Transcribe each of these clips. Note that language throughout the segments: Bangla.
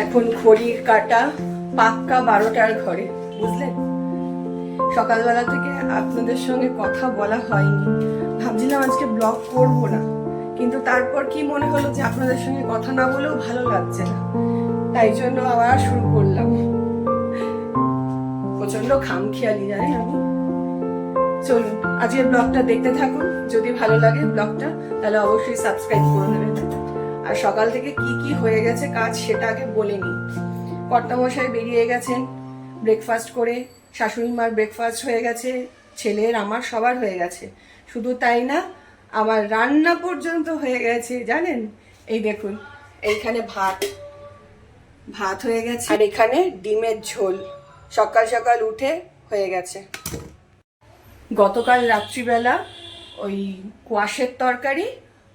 এখন ঘড়ির কাটা পাক্কা বারোটার ঘরে বুঝলেন সকালবেলা থেকে আপনাদের সঙ্গে কথা বলা হয়নি। ভাবছিলাম আজকে ব্লগ করব না, কিন্তু তারপর কি মনে হলো যে আপনাদের সঙ্গে কথা না বলেও ভালো লাগছে না। তাই জন্য আবার শুরু করলাম। প্রচণ্ড খামখেয়ালি জানি আমি চলুন, আজকের ব্লগটা দেখতে থাকুন। যদি ভালো লাগে ব্লগটা তাহলে অবশ্যই সাবস্ক্রাইব করে নেবেন। আর সকাল থেকে কি কি হয়ে গেছে কাজ সেটা আগে বলে নিই কর্তামশাই বেরিয়ে গেছেন ব্রেকফাস্ট করে শাশুড়ি মার ব্রেকফাস্ট হয়ে গেছে, ছেলের, আমার সবার হয়ে গেছে। শুধু তাই না, আমার রান্না পর্যন্ত হয়ে গেছে, জানেন? এই দেখুন, এইখানে ভাত ভাত হয়ে গেছে। আর এখানে ডিমের ঝোল, সকাল সকাল উঠে হয়ে গেছে। গতকাল রাত্রিবেলা ওই কোয়াশের তরকারি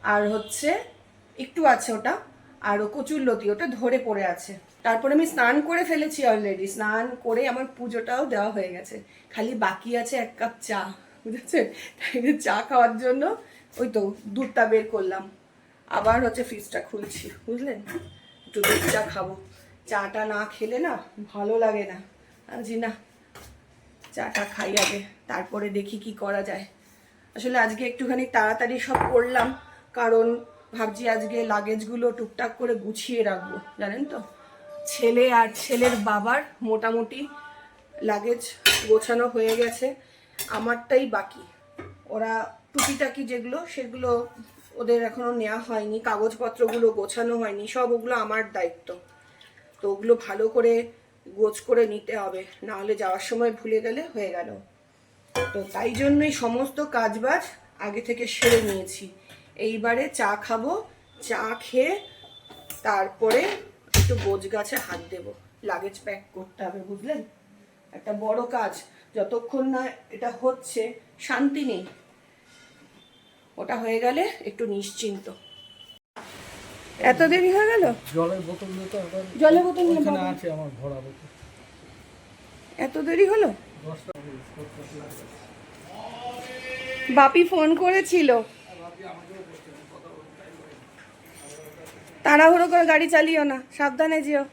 আর হচ্ছে একটু আছে ওটা, আর ও কচুর লতি, ওটা ধরে পড়ে আছে। তারপরে আমি স্নান করে ফেলেছি অলরেডি স্নান করে আমার পুজোটাও দেওয়া হয়ে গেছে। খালি বাকি আছে এক কাপ চা বুঝেছেন তাই চা খাওয়ার জন্য ওই তো দুধটা বের করলাম। আবার হচ্ছে ফ্রিজটা খুলছি, বুঝলেন? একটু দুধ চা খাব। চাটা না খেলে না ভালো লাগে না। আজ না, চাটা খাই আগে, তারপরে দেখি কি করা যায়। আসলে আজকে একটুখানি তাড়াতাড়ি সব করলাম, কারণ ভাবছি আজকে লাগেজগুলো টুকটাক করে গুছিয়ে রাখব, জানেন তো? ছেলে আর ছেলের বাবার মোটামুটি লাগেজ গোছানো হয়ে গেছে, আমারটাই বাকি। ওরা টুকিটাকি যেগুলো, সেগুলো ওদের এখনও নেওয়া হয়নি, কাগজপত্রগুলো গোছানো হয়নি, সব ওগুলো আমার দায়িত্ব। তো ওগুলো ভালো করে গোছ করে নিতে হবে না হলে যাওয়ার সময় ভুলে গেলে হয়ে গেল। তো তাই জন্যই সমস্ত কাজবাজ আগে থেকে সেরে নিয়েছি। এইবারে চা খাব চা খেয়ে তারপরে একটু গোছ গাছে হাত দেব। লাগেজ প্যাক করতে হবে বুঝলেন? একটা বড় কাজ যতক্ষণ না এটা হচ্ছে শান্তি নেই। ওটা হয়ে গেলে একটু নিশ্চিন্ত। এত দেরি হয়ে গেল? জলের বোতল জলের বোতল নিয়ে আছে আমার ভরা বোতল। এত দেরি হলো? বাপি ফোন করেছিল। তাড়াহুড়ো করে গাড়ি চালিও না, সাবধানে যেও।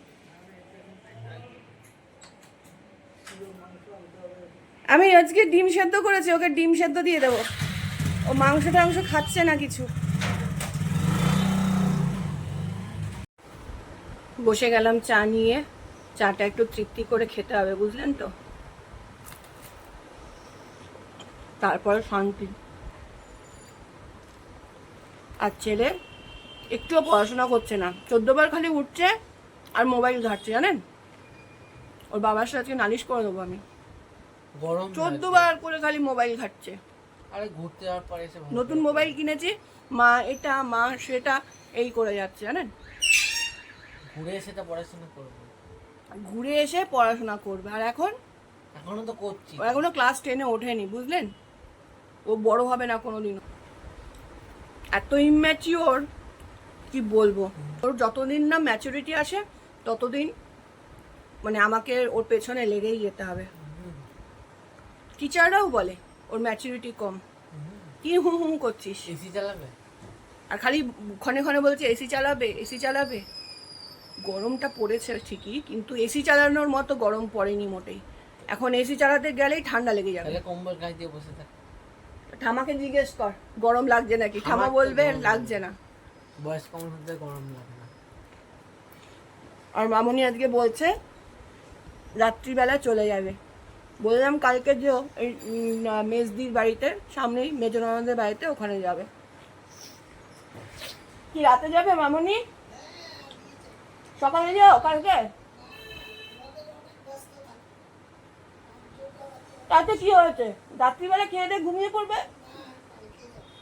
আমি আজকে ডিম সেদ্ধ করেছি, ওকে ডিম সেদ্ধ দিয়ে দেবো। ও মাংস টাংস খাচ্ছে না কিছু। বসে গেলাম চা নিয়ে, চাটা একটু তৃপ্তি করে খেতে হবে, বুঝলেন তো? তারপর শান্তি। ছেলে একটুও পড়াশোনা করছে না। চোদ্দবার খালি উঠছে আর মোবাইল ঘাটছে জানেন? ওর বাবার সাথে আজকে নালিশ করে দেবো আমি। গরম চোদ্দ বার করে খালি মোবাইল ঘাটছে। আরে ঘুরতে যাওয়ার পরে এসে নতুন মোবাইল কিনেছি মা এটা মা সেটা এই করে যাচ্ছে জানেন? ঘুরে এসে তো পড়াশোনা করব। ঘুরে এসে পড়াশোনা করবে আর এখন? এখনও তো করছি। এখনও ক্লাস টেনে ওঠেনি বুঝলেন? ও বড় হবে না কোনোদিনও। এত ইম্যাচিওর কি বলব? ওর যতদিন না ম্যাচুরিটি আসে ততদিন মানে আমাকে ওর পেছনে লেগেই যেতে হবে। টিচাররাও বলে ওর ম্যাচুরিটি কম। কি হুম হুম করছিস? এসি চালাবে? আর খালি ক্ষণে ক্ষণে বলছে এসি চালাবে এসি চালাবে। গরমটা পড়েছে ঠিকই কিন্তু এসি চালানোর মতো গরম পড়েনি মোটেই। এখন এসি চালাতে গেলেই ঠান্ডা লেগে যাবে। কম্বল গায়ে দিয়ে বসে থাক। ঠামাকে জিজ্ঞেস কর গরম লাগছে নাকি? ঠামা বলবে লাগছে। না। বয়স্ক মানুষদের গরম লাগে না। আর মামনি আজকে বলছে রাত্রিবেলা চলে যাবে। বললাম কালকে যে এই মেজদির বাড়িতে সামনেই মেজনদের বাড়িতে ওখানে যাবে। কি রাতে যাবে মামনি? সকালে যাও কালকে? তাতে কি হয়েছে? রাত্রিবেলা খেয়ে দিয়ে ঘুমিয়ে পড়বে?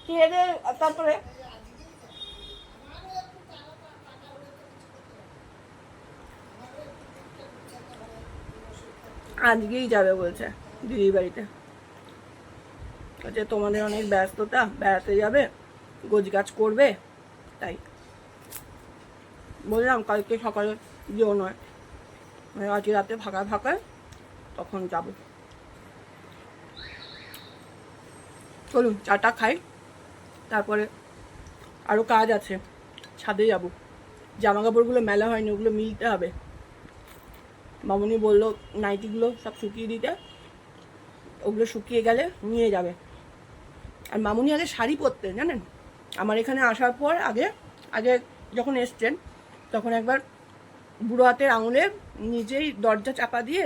খেয়ে তারপরে? আজকেই যাবে বলছে দিদির বাড়িতে। বলছে, তোমাদের অনেক ব্যস্ততা, বেড়াতে যাবে গোছ গাছ করবে, তাই। বললাম, কালকে সকালে যেও নয়। মানে আজকে রাতে ফাঁকা ফাঁকা তখন যাব। চলুন চাটা খাই। তারপরে আরও কাজ আছে, ছাদে যাব। জামা কাপড়গুলো মেলা হয়নি, ওগুলো মিলতে হবে। মামুনি বলল, নাইটিগুলো সব শুকিয়ে দিতে, ওগুলো শুকিয়ে গেলে নিয়ে যাবে। আর মামুনি আগে শাড়ি পরতেন জানেন? আমার এখানে আসার পর আগে আগে যখন এসছেন, তখন একবার বুড়ো হাতের আঙুলে নিজেই দরজা চাপা দিয়ে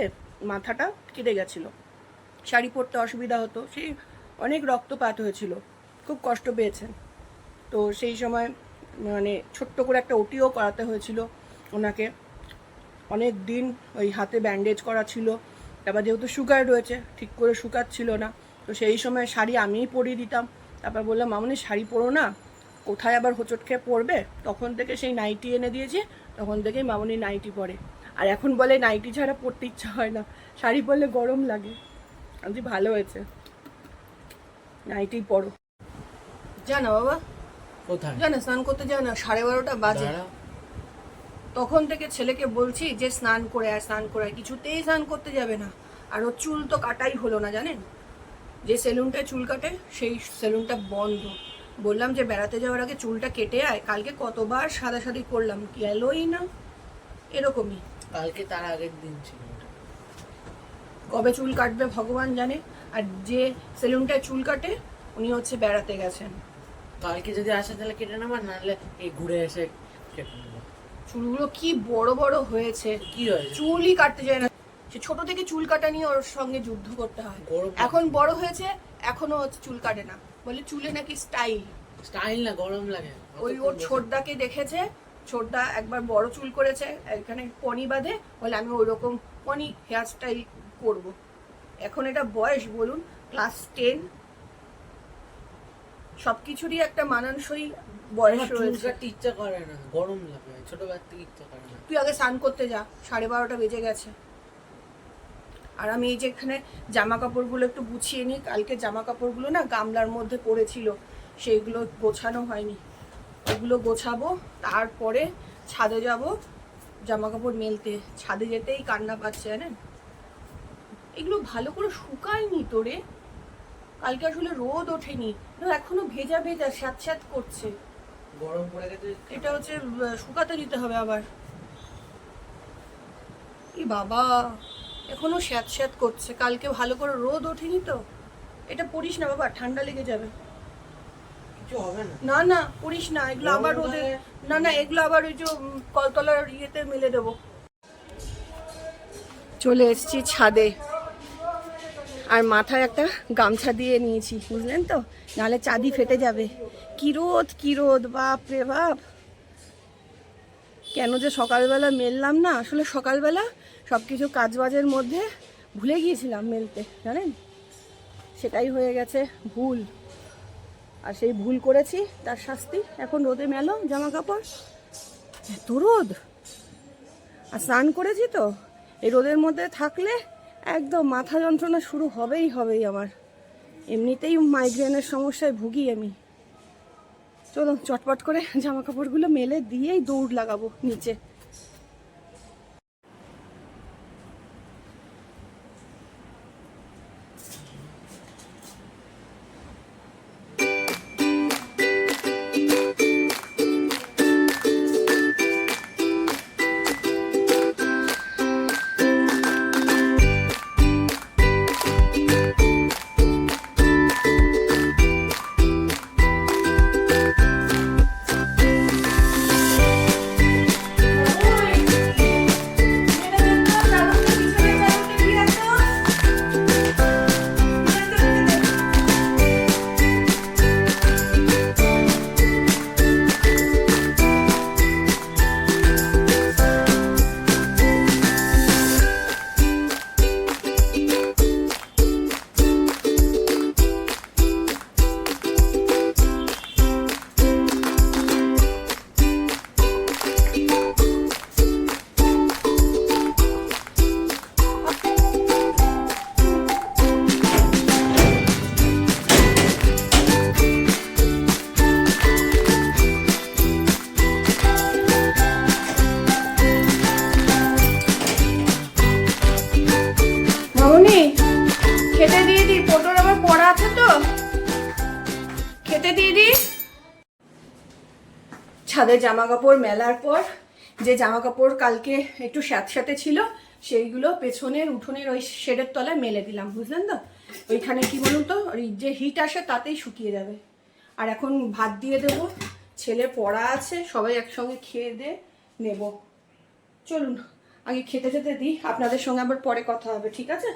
মাথাটা কেটে গেছিল। শাড়ি পরতে অসুবিধা হতো, সেই অনেক রক্তপাত হয়েছিল। খুব কষ্ট পেয়েছেন। তো সেই সময় মানে ছোট্ট করে একটা ওটিও করাতে হয়েছিল ওনাকে। অনেক দিন ওই হাতে ব্যান্ডেজ করা ছিল। তারপর যেহেতু সুগার রয়েছে, ঠিক করে শুকাচ্ছিল না। তো সেই সময় শাড়ি আমিই পরিয়ে দিতাম। তারপর বললাম, মামনি, শাড়ি পরো না। কোথায় আবার হোঁচট খেয়ে পরবে? তখন থেকে সেই নাইটি এনে দিয়েছি। তখন থেকেই মামনি নাইটি পরে। আর এখন বলে নাইটি ছাড়া পরতে ইচ্ছা হয় না। শাড়ি পরলে গরম লাগে। আমি ভালো হয়েছে। নাইটি পরো। জানা বাবা? কোথায়? জানা স্নান করতে যাও না সাড়ে বারোটা বাজে। তখন থেকে ছেলেকে বলছি যে স্নান করে আয় স্নান করে আয়। কিছুতেই স্নান করতে যাবে না। আর ওর চুল তো কাটাই হলো না জানেন? যে সেলুনটায় চুল কাটে সেই সেলুনটা বন্ধ। বললাম যে বেড়াতে যাওয়ার আগে চুলটা কেটে আয়। কালকে কতবার সাদা সাদি করলাম গেলই না। এরকমই। কালকে তার আগের দিন ছিল কবে চুল কাটবে ভগবান জানে। আর যে সেলুনটায় চুল কাটে উনি হচ্ছে বেড়াতে গেছেন। কালকে যদি আসে তাহলে কেটে নেব নাহলে এই ঘুরে এসে কেটে নেব চুলগুলো কি বড় বড় হয়েছে। কি হয়েছে? চুলই কাটতে যায় না। সে ছোট থেকে চুল কাটা নিয়ে ওর সঙ্গে যুদ্ধ করতে হয়। এখন বড় হয়েছে এখনও চুল কাটে না। বলে চুলে নাকি স্টাইল স্টাইল না গরম লাগে। ওই ওর ছোটদাকে দেখেছে ছোটদা একবার বড় চুল করেছে এখানে পনি বাঁধে বলে আমি ওই রকম পনি হেয়ার স্টাইল করব। এখন এটা বয়স বলুন ক্লাস টেন সবকিছুরই একটা মানানসই বয়স রয়েছে। ইচ্ছা করে না গরম লাগে ছোটবেলা থেকে ইচ্ছা করে না। তুই আগে স্নান করতে যা সাড়ে বারোটা বেজে গেছে। আর আমি এই যে এখানে জামা কাপড়গুলো একটু গুছিয়ে নিই কালকে জামা কাপড়গুলো না গামলার মধ্যে পড়েছিল সেইগুলো গোছানো হয়নি। ওগুলো গোছাবো তারপরে ছাদে যাব জামা কাপড় মেলতে। ছাদে যেতেই কান্না পাচ্ছে জানেন? এগুলো ভালো করে শুকায়নি তোরে কালকে আসলে রোদ ওঠেনি। এখনও ভেজা ভেজা স্যাঁত স্যাঁত করছে। গরম পড়ে গেছে। এটা হচ্ছে শুকাতে দিতে হবে আবার। ই বাবা এখনও স্যাঁত স্যাঁত করছে। কালকে ভালো করে রোদ ওঠেনি তো? এটা পড়িস না বাবা ঠান্ডা লেগে যাবে। না? না না পড়িস না এগুলো আবার রোদে না না এগুলো আবার ওই যে কলতলার ইয়েতে মেলে দেবো। চলে এসেছি ছাদে। আর মাথায় একটা গামছা দিয়ে নিয়েছি, বুঝলেন তো? নাহলে চাঁদি ফেটে যাবে। কি রোদ কি রোদ, বাপ রে বাপ। কেন যে সকালবেলা মেললাম না? আসলে সকালবেলা সব কিছু কাজবাজের মধ্যে ভুলে গিয়েছিলাম মেলতে, জানেন? সেটাই হয়ে গেছে ভুল। আর সেই ভুল করেছি, তার শাস্তি। এখন রোদে মেলো জামা কাপড় এত রোদ! আর স্নান করেছি তো? এই রোদের মধ্যে থাকলে একদম মাথা যন্ত্রণা শুরু হবেই হবেই আমার। এমনিতেই মাইগ্রেনের সমস্যায় ভুগি আমি। চলো চটপট করে জামা কাপড়গুলো মেলে দিয়েই দৌড় লাগাবো নিচে। ছাদে জামা কাপড় মেলার পর যে জামা কাপড় কালকে একটু স্যাঁতস্যাঁতে ছিল, সেইগুলো পেছনের, উঠোনের ওই শেডের তলায় মেলে দিলাম, বুঝলেন তো? ওইখানে কি বলুন তো, ওই যে হিট আসে তাতেই শুকিয়ে যাবে। আর এখন ভাত দিয়ে দেবো, ছেলে পড়া আছে, সবাই একসঙ্গে খেয়ে দে, নেব। চলুন, আগে খেতে খেতে দিই, আপনাদের সঙ্গে আবার পরে কথা হবে, ঠিক আছে?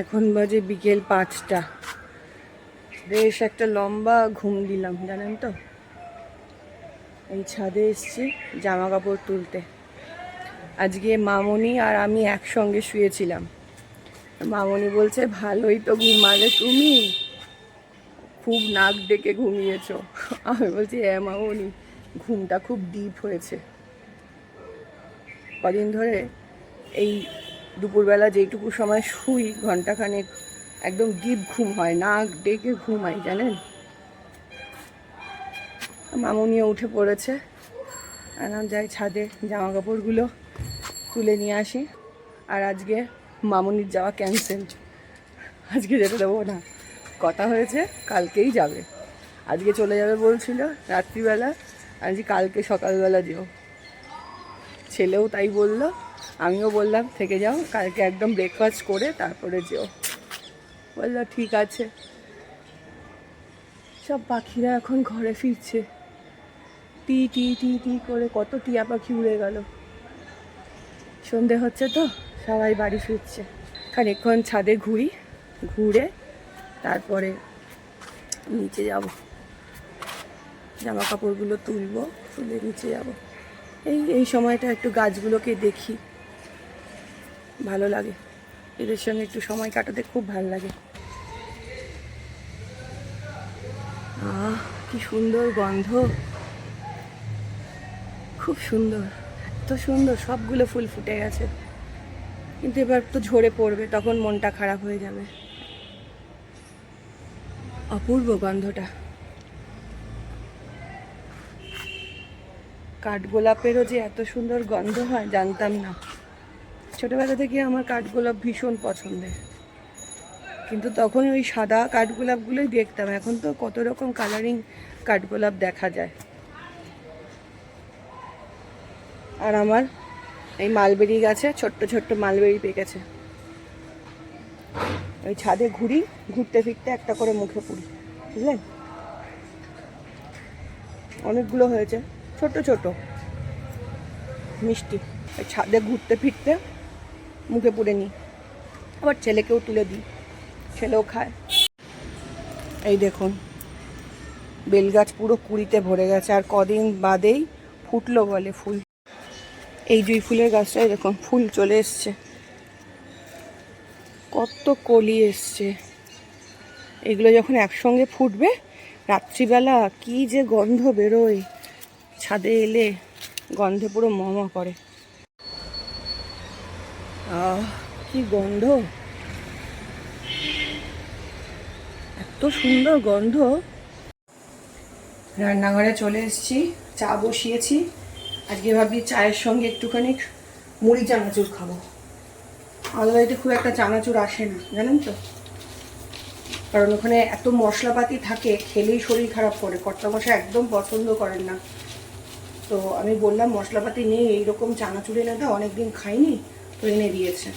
এখন বাজে বিকেল পাঁচটা। বেশ একটা লম্বা ঘুম দিলাম, জানেন তো? এই ছাদে এসছি জামা কাপড় তুলতে। আজকে মামনি আর আমি একসঙ্গে শুয়েছিলাম। মামনি বলছে, ভালোই তো ঘুমালে তুমি। খুব নাক ডেকে ঘুমিয়েছ। আমি বলছি হ্যাঁ মামনি, ঘুমটা খুব ডিপ হয়েছে। কদিন ধরে এই দুপুরবেলা যেইটুকু সময় শুই, ঘন্টাখানেক একদম ডিপ ঘুম হয়, নাক ডেকে ঘুমাই, জানেন? মামুনিও উঠে পড়েছে। এখন যাই ছাদে জামা কাপড়গুলো তুলে নিয়ে আসি। আর আজকে মামুনির যাওয়া ক্যান্সেল আজকে যেতে দেবো না। কথা হয়েছে? কালকেই যাবে। আজকে চলে যাবে বলছিল রাত্রিবেলা। আজকে কালকে সকালবেলা যেও। ছেলেও তাই বলল। আমিও বললাম, থেকে যাও। কালকে একদম ব্রেকফাস্ট করে তারপরে যেও। বলল, ঠিক আছে। সব পাখিরা এখন ঘরে ফিরছে। টি টি টি টি করে কত টিয়া পাখি উড়ে গেল। সন্ধে হচ্ছে তো, সবাই বাড়ি ফিরছে। খানিকক্ষণ ছাদে ঘুরি, ঘুরে তারপরে নিচে যাব। জামা কাপড়গুলো তুলবো, তুলে নিচে যাব। এই এই সময়টা একটু গাছগুলোকে দেখি। ভালো লাগে। এদের সঙ্গে একটু সময় কাটাতে খুব ভালো লাগে। আহ, কি সুন্দর গন্ধ। খুব সুন্দর, এত সুন্দর, সবগুলো ফুল ফুটে গেছে। কিন্তু এবার তো ঝরে পড়বে, তখন মনটা খারাপ হয়ে যাবে। অপূর্ব গন্ধটা। কাঠগোলাপেরও যে এত সুন্দর গন্ধ হয়, জানতাম না। ছোটবেলা থেকে আমার কাঠগোলাপ ভীষণ পছন্দের। কিন্তু তখন ওই সাদা কাঠগোলাপগুলোই দেখতাম। এখন তো কত রকম কালারিং কাঠগোলাপ দেখা যায়। আর আমার এই মালবেরি গাছে, ছোট্ট ছোট্ট মালবেরি পেকেছে ওই ছাদে ঘুরি, ঘুরতে ফিরতে একটা করে মুখে পুরি বুঝলেন অনেকগুলো হয়েছে, ছোট ছোট, মিষ্টি। ওই ছাদে ঘুরতে ফিরতে মুখে পুড়ে নিই। আবার ছেলেকেও তুলে দিই, ছেলেও খায়। এই দেখুন, বেলগাছ পুরো কুড়িতে ভরে গেছে, আর কদিন বাদেই ফুটলো বলে ফুল। এই জুই ফুলের গাছটায় দেখুন, ফুল চলে এসছে। কত কলি এসছে। এগুলো যখন একসঙ্গে ফুটবে, রাত্রিবেলা কি যে গন্ধ বেরোয়। ছাদে এলে গন্ধে পুরো মমা করে। কি গন্ধ। এত সুন্দর গন্ধ। রান্নাঘরে চলে এসেছি, চা বসিয়েছি। আজকে ভাবি চায়ের সঙ্গে একটুখানি মুড়ি চানাচুর খাব। আমাদের বাড়িতে খুব একটা চানাচুর আসে না, জানেন তো? কারণ ওখানে এত মশলাপাতি থাকে, খেলেই শরীর খারাপ করে। কর্তা মশা একদম পছন্দ করেন না। তো আমি বললাম, মশলাপাতি নেই, এইরকম চানাচুর এনে দাও, অনেকদিন খাইনি, তো এনে দিয়েছে।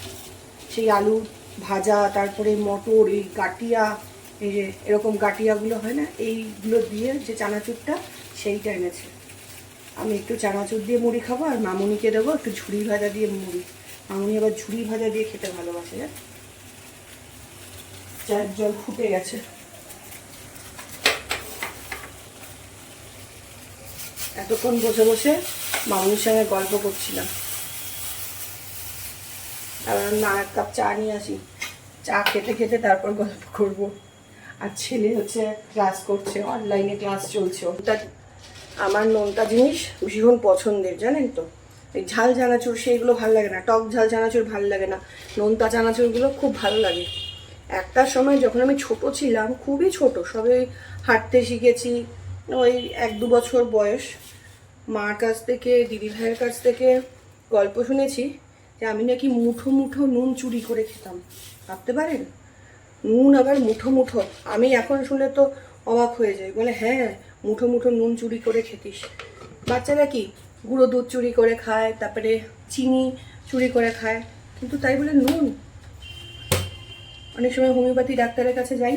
সেই আলু ভাজা, তারপরে মটর, এই গাটিয়া, এই যে এরকম গাটিয়াগুলো হয় না, এইগুলো দিয়ে যে চানাচুরটা, সেইটা এনেছে। আমি একটু চানাচুর দিয়ে মুড়ি খাব আর মামুনিকে দেবো একটু ঝুড়ি ভাজা দিয়ে মুড়ি। মামুনি আবার ঝুড়ি ভাজা দিয়ে খেতে ভালোবাসে চায়ের জল ফুটে গেছে। এতক্ষণ বসে বসে মামুনির সঙ্গে গল্প করছিলাম। তারপর না এক কাপ চা নিয়ে আসি। চা খেতে খেতে তারপর গল্প করব। আর ছেলে হচ্ছে ক্লাস করছে অনলাইনে ক্লাস চলছে। ওটা আমার নোনতা জিনিস ভীষণ পছন্দের, জানেন তো? এই ঝাল চানাচুর সেইগুলো ভালো লাগে না, টক ঝাল চানাচুর ভালো লাগে না, নোনতা চানাচুরগুলো খুব ভালো লাগে। একটা সময় যখন আমি ছোট ছিলাম, খুবই ছোট, সবে হাঁটতে শিখেছি, ওই এক দু বছর বয়স, মার কাছ থেকে, দিদি ভাইয়ের কাছ থেকে গল্প শুনেছি যে আমি নাকি মুঠো মুঠো নুন চুরি করে খেতাম। ভাবতে পারেন? নুন আবার মুঠো মুঠো। আমি এখন শুনে তো অবাক হয়ে যায়। বলে হ্যাঁ মুঠো মুঠো নুন চুরি করে খেতিস। বাচ্চারা কি গুঁড়ো দুধ চুরি করে খায়, তারপরে চিনি চুরি করে খায়? কিন্তু তাই বলে নুন? অনেক সময় হোমিওপ্যাথি ডাক্তারের কাছে যাই,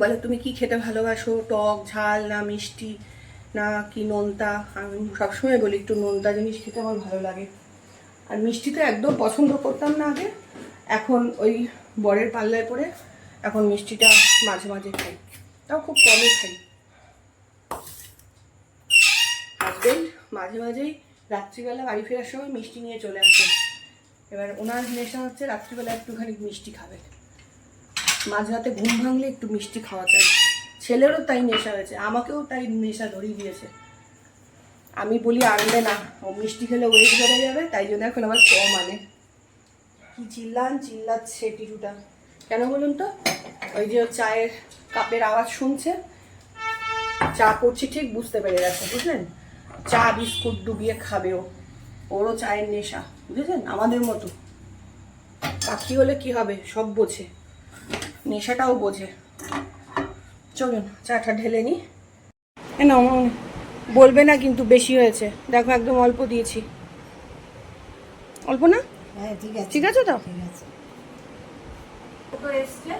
বলে, তুমি কি খেতে ভালোবাসো? টক, ঝাল না মিষ্টি? না কি নোনতা? আমি সবসময় বলি, একটু নোনতা জিনিস খেতে আমার ভালো লাগে। আর মিষ্টি তো একদম পছন্দ করতাম না আগে। এখন ওই বরের পাল্লায় পড়ে, এখন মিষ্টিটা মাঝে মাঝে খাই। তাও খুব কমই খাই। হাজবেন্ড মাঝে মাঝেই রাত্রিবেলা বাড়ি ফেরার সময় মিষ্টি নিয়ে চলে আসে এবার ওনার নেশা হচ্ছে রাত্রিবেলা একটুখানি মিষ্টি খাবে। মাঝরাতে ঘুম ভাঙলে একটু মিষ্টি খাওয়া চাই ছেলেরও তাই নেশা হয়েছে, আমাকেও তাই নেশা ধরিয়ে দিয়েছে। আমি বলি আনবে না, ও মিষ্টি খেলে ওয়েট বেড়ে যাবে, তাই জন্য এখন আমার কম আনে। কি চিল্লান, চিল্লাচ্ছে টিটুটা। কেন বলুন তো? ওই যে চায়ের কাপের আওয়াজ শুনছে। চা করছি ঠিক বুঝতে পেরে গেছে বুঝলেন? চা বিস্কুট ডুবিয়ে খাবে ও। ওরও চায়ের নেশা বুঝেছেন? আমাদের মতো। পাখি হলে কি হবে? সব বোঝে। নেশাটাও বোঝে। চলুন চাটা ঢেলে নি। না বলবে না কিন্তু বেশি হয়েছে। দেখো একদম অল্প দিয়েছি। অল্প না? হ্যাঁ ঠিক আছে। ঠিক আছে তো? ঠিক আছে। ফটো এসছে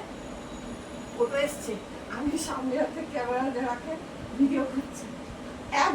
ফটো এসছে। আমি সামনে হাতে ক্যামেরা রাখে ভিডিও করছি। এক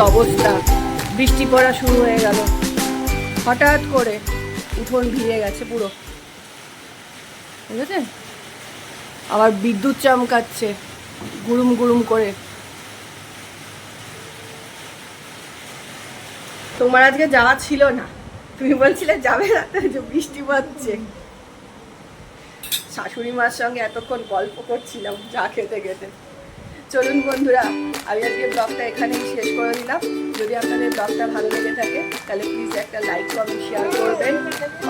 অবস্থা। বৃষ্টি পড়া শুরু হয়ে গেল। হঠাৎ করে উঠোন ভিজে গেছে পুরো। বুঝেছেন? আবার বিদ্যুৎ চমকাচ্ছে গুরুম গুরুম করে। তোমার আজকে যাওয়া ছিল না। তুমি বলছিলে যাবে না বৃষ্টি পড়ছে। শাশুড়ি মার সঙ্গে এতক্ষণ গল্প করছিলাম যা খেতে খেতে। চলুন বন্ধুরা, আমি আজকে ব্লগটা এখানেই শেষ করে দিলাম। যদি আপনাদের ব্লগটা ভালো লেগে থাকে, তাহলে প্লিজ একটা লাইক কমেন্ট শেয়ার করবেন।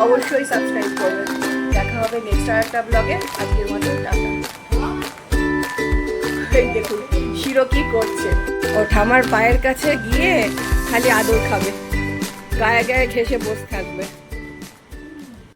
অবশ্যই সাবস্ক্রাইব করবেন। দেখা হবে নেক্সট আর একটা ব্লগে আজকের মতো দেখুন, শিরো কি করছে? ও ঠামার পায়ের কাছে গিয়ে খালি আদর খাবে। গায়ে গায়ে ঘেসে বসে থাকবে।